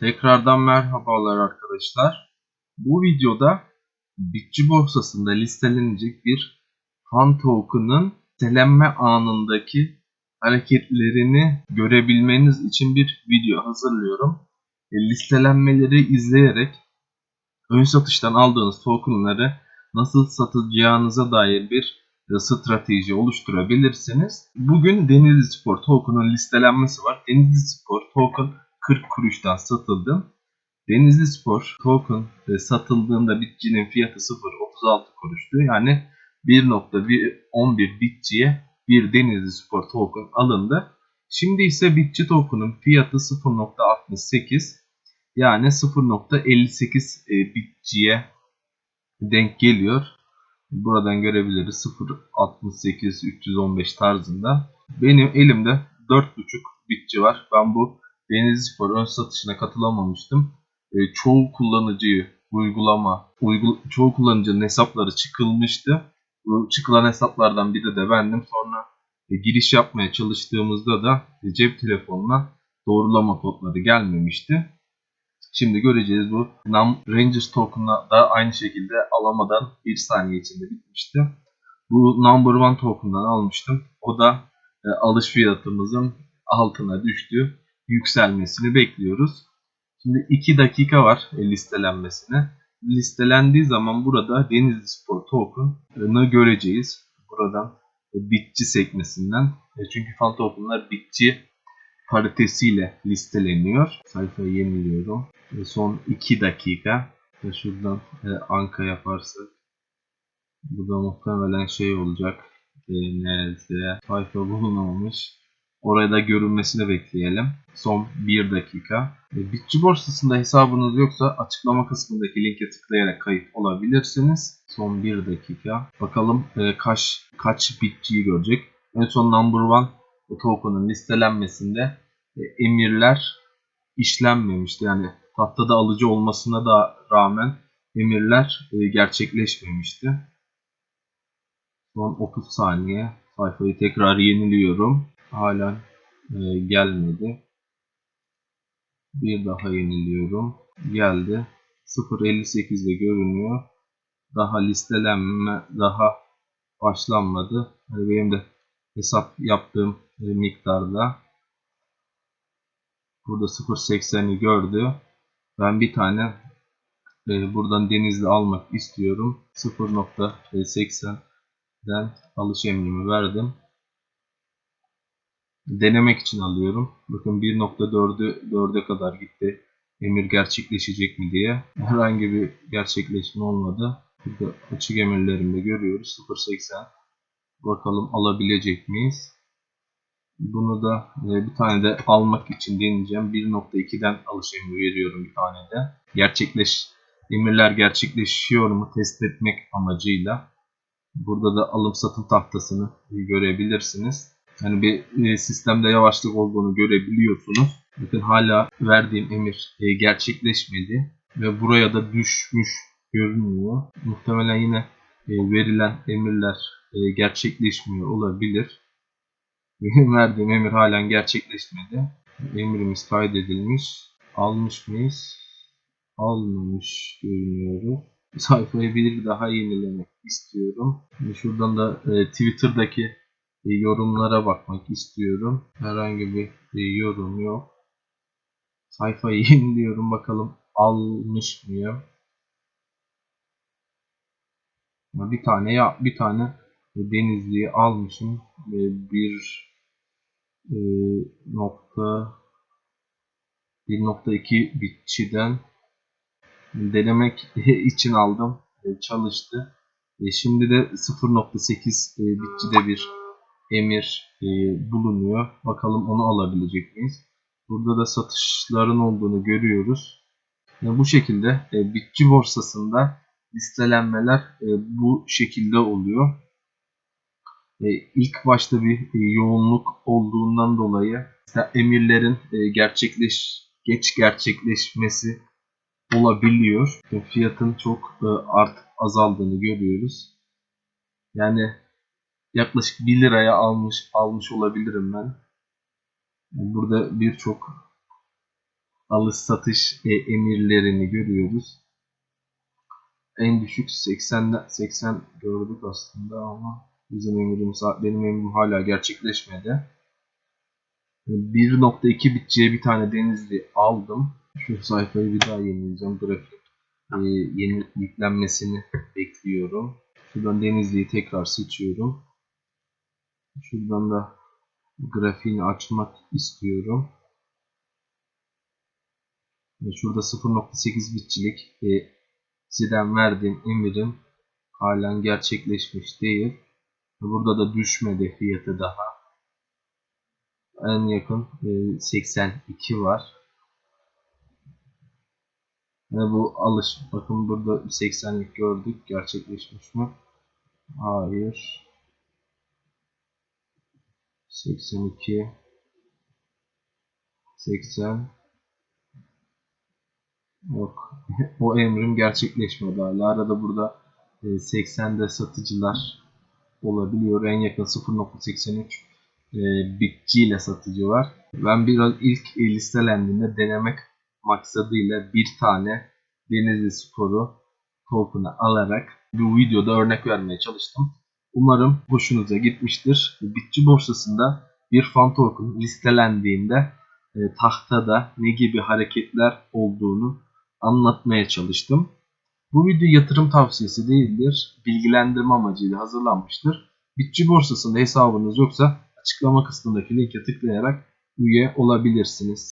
Tekrardan merhabalar arkadaşlar. Bu videoda Bitçi borsasında listelenecek bir fan token'ın listelenme anındaki hareketlerini görebilmeniz için bir video hazırlıyorum. E, listelenmeleri izleyerek ön satıştan aldığınız tokenları nasıl satacağınıza dair bir e, strateji oluşturabilirsiniz. Bugün Denizli Spor token'ın listelenmesi var. Denizli Spor token 40 kuruştan satıldı. Denizli Spor token e, satıldığında bitçinin fiyatı 0.36 kuruştu. Yani 1.11 bitçiye bir Denizli Spor token alındı. Şimdi ise bitçi token'ın fiyatı 0.68 yani 0.58 e, bitçiye denk geliyor. Buradan görebiliriz 0.68 315 tarzında. Benim elimde 4.5 bitçi var. Ben bu Denizli Spor ön satışına katılamamıştım. E, çoğu kullanıcıyı uygulama, uygul çoğu kullanıcının hesapları çıkılmıştı. Bu çıkılan hesaplardan biri de bendim. Sonra e, giriş yapmaya çalıştığımızda da e, cep telefonuna doğrulama kodları gelmemişti. Şimdi göreceğiz bu Nam Rangers token'la da aynı şekilde alamadan 1 saniye içinde bitmişti. Bu Number One token'dan almıştım. O da e, alış fiyatımızın altına düştü. Yükselmesini bekliyoruz. Şimdi 2 dakika var e, listelenmesine. Listelendiği zaman burada Denizli Spor token'ını göreceğiz. Buradan e, bitçi sekmesinden. E, çünkü fan token'lar bitçi paritesiyle listeleniyor. Sayfayı yeniliyorum. Son 2 dakika. Şuradan anka yaparsak. Burada muhtemelen şey olacak. Nerede? Sayfa bulunamamış. Oraya da görünmesini bekleyelim. Son 1 dakika. E, Bitçi borsasında hesabınız yoksa açıklama kısmındaki linke tıklayarak kayıt olabilirsiniz. Son 1 dakika. Bakalım e, kaç kaç bitçiyi görecek. En son number one token'ın listelenmesinde e, emirler işlenmemişti. Yani tahtada alıcı olmasına da rağmen emirler e, gerçekleşmemişti. Son 30 saniye. Sayfayı tekrar yeniliyorum. Halen e, gelmedi. Bir daha yeniliyorum. Geldi. 0.58'de görünüyor. Daha listelenme daha başlanmadı. Yani benim de hesap yaptığım e, miktarda burada 0.80'i gördü. Ben bir tane e, buradan denizli almak istiyorum. 0.80'den alış emrimi verdim denemek için alıyorum. Bakın 1.4'ü 4'e kadar gitti. Emir gerçekleşecek mi diye. Herhangi bir gerçekleşme olmadı. Burada açık emirlerinde görüyoruz. 0.80. Bakalım alabilecek miyiz? Bunu da e, bir tane de almak için deneyeceğim. 1.2'den alış emri veriyorum bir tane de. Gerçekleş emirler gerçekleşiyor mu test etmek amacıyla. Burada da alım satım tahtasını görebilirsiniz. Yani bir e, sistemde yavaşlık olduğunu görebiliyorsunuz. Bakın hala verdiğim emir e, gerçekleşmedi ve buraya da düşmüş görünüyor. Muhtemelen yine e, verilen emirler gerçekleşmiyor olabilir. Benim verdiğim emir halen gerçekleşmedi. Emirimiz kaydedilmiş. Almış mıyız? Almamış görünüyoruz. Sayfayı bir daha yenilemek istiyorum. Şuradan da Twitter'daki yorumlara bakmak istiyorum. Herhangi bir e, yorum yok. Sayfayı yeniliyorum bakalım almış mıyım? Bir tane ya bir tane Denizli'yi almışım. Bir e, nokta 1.2 bitçiden denemek için aldım. Çalıştı. Şimdi de 0.8 bitçide bir emir e, bulunuyor. Bakalım onu alabilecek miyiz? Burada da satışların olduğunu görüyoruz. E, bu şekilde e, bitçi borsasında listelenmeler e, bu şekilde oluyor. E, ilk başta bir e, yoğunluk olduğundan dolayı emirlerin e, gerçekleş geç gerçekleşmesi olabiliyor. E, fiyatın çok e, artık azaldığını görüyoruz. Yani yaklaşık 1 liraya almış almış olabilirim ben. Burada birçok alış satış e, emirlerini görüyoruz. En düşük 80 80 gördük aslında ama bizim emirimiz benim emrim hala gerçekleşmedi. 1.2 bitçiye bir tane denizli aldım. Şu sayfayı bir daha yenileyeceğim. Grafik e, yeni yüklenmesini bekliyorum. Şuradan denizliyi tekrar seçiyorum. Şuradan da grafiğini açmak istiyorum. Şurada 0.8 bitçilik e, sizden verdiğim emirim halen gerçekleşmiş değil. Burada da düşmedi fiyatı daha. En yakın e, 82 var. Ve bu alış bakın burada 80'lik gördük. Gerçekleşmiş mi? Hayır. 82 80 Yok. o emrim gerçekleşmedi hala. Arada burada e, 80'de satıcılar olabiliyor. En yakın 0.83 e, bitçiyle satıcı var. Ben biraz ilk listelendiğinde denemek maksadıyla bir tane Denizli Sporu token'ı alarak bu videoda örnek vermeye çalıştım. Umarım hoşunuza gitmiştir. Bitçi borsasında bir fan token listelendiğinde e, tahtada ne gibi hareketler olduğunu anlatmaya çalıştım. Bu video yatırım tavsiyesi değildir. Bilgilendirme amacıyla hazırlanmıştır. Bitçi borsasında hesabınız yoksa açıklama kısmındaki linke tıklayarak üye olabilirsiniz.